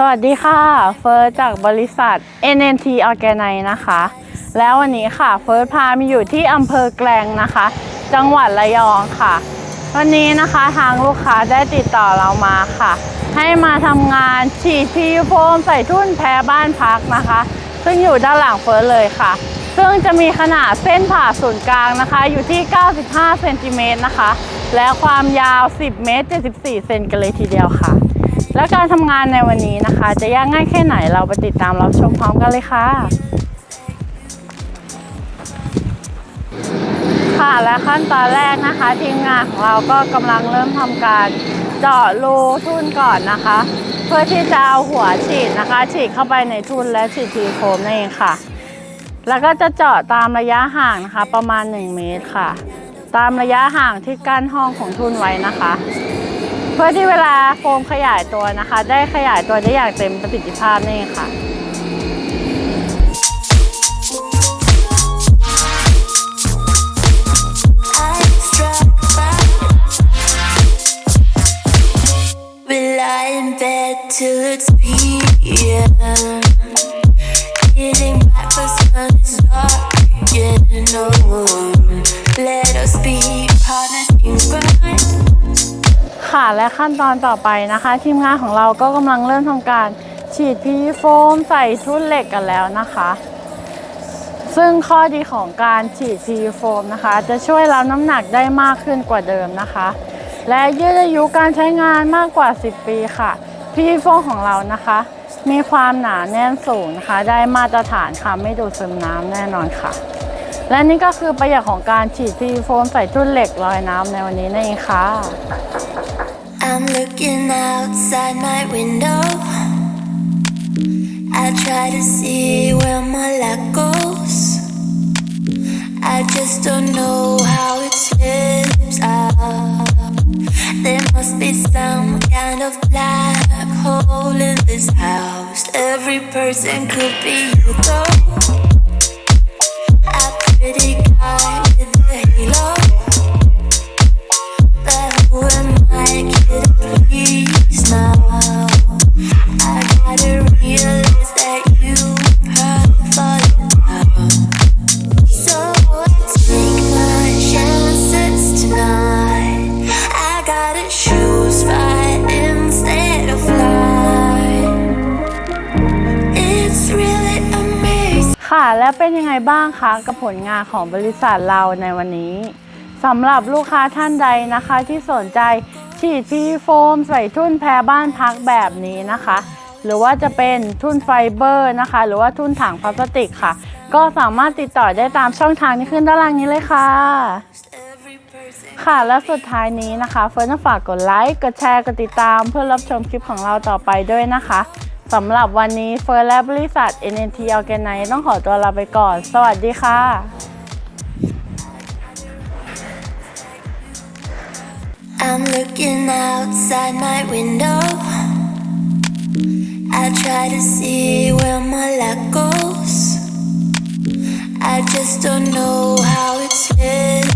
สวัสดีค่ะ เฟิร์สจากบริษัท NNT Organize นะคะ แล้ววันนี้ค่ะ เฟิร์สพามาอยู่ที่อำเภอแกลงนะคะ จังหวัดระยองค่ะ วันนี้นะคะทางลูกค้าได้ติดต่อเรามาค่ะ ให้มาทำงานฉีดพีโฟมใส่ทุ่นแพรบ้านพักนะคะ ซึ่งอยู่ด้านหลังเฟิร์สเลยค่ะ ซึ่งจะมีขนาดเส้นผ่าศูนย์กลางนะคะ อยู่ที่ 95 เซนติเมตรนะคะ และความยาว 10 เมตร 74 เซนกันเลยทีเดียวค่ะ และการทำงานในวันนี้นะคะ จะยากง่ายแค่ไหนเราไปติดตามรับชมพร้อมกันเลยค่ะ ค่ะและขั้นตอนแรกนะคะทีมงานของเราก็กำลังเริ่มทำการเจาะรูทุ่นก่อนนะคะ เพื่อที่จะเอาหัวฉีดนะคะ ฉีดเข้าไปในทุ่นและฉีดทีโฟมนั่นเองค่ะ แล้วก็จะเจาะตามระยะห่างนะคะ ประมาณ 1 เมตรค่ะ ตามระยะห่างที่กั้นห้องของทุ่นไว้นะคะ พื่อที่เวลาโฟมขยายตัวนะคะ ได้ขยายตัวได้อย่างเต็มประสิทธิภาพนี่ค่ะเ e t us be partners in crime. ค่ะและขั้นตอนต่อไปนะคะ ทีมงานของเราก็กำลังเริ่มทำการฉีดพีโฟมใส่ทุ่นเหล็กกันแล้วนะคะ ซึ่งข้อดีของการฉีดพีโฟมนะคะ จะช่วยรับน้ำหนักได้มากขึ้นกว่าเดิมนะคะ และยืดอายุการใช้งานมากกว่า 10 ปีค่ะพีโฟมของเรานะคะ มีความหนาแน่นสูงนะคะ ได้มาตรฐานค่ะไม่ดูดซึมน้ำแน่นอนค่ะ และนี่ก็คือประโยชน์ของการฉีดพีโฟมใส่ทุ่นเหล็กลอยน้ำในวันนี้นั่นเองค่ะ I'm looking outside my window. I try to see where my light goes. I just don't know how it slips out. There must be some kind of black hole in this house. Every person could be you, though. Pretty guy ค่ะ แล้วเป็นยังไงบ้างคะกับผลงานของบริษัทเราในวันนี้สำหรับลูกค้าท่านใดนะคะ ที่สนใจฉีดพีโฟม ใส่ทุ่นแพรบ้านพักแบบนี้นะคะ หรือว่าจะเป็นทุ่นไฟเบอร์นะคะ หรือว่าทุ่นถังพลาสติกค่ะ ก็สามารถติดต่อได้ตามช่องทางที่ขึ้นด้านล่างนี้เลยค่ะ ค่ะและสุดท้ายนี้นะคะ เฟิร์นฝากกดไลค์กดแชร์กดติดตามเพื่อรับชมคลิปของเราต่อไปด้วยนะคะ สำหรับวันนี้เฟิร์นและบริษัท NNT Organize ต้องขอตัวลาไปก่อน สวัสดีค่ะ I'm looking outside my window. I try to see where my light goes. I just don't know how it slips out.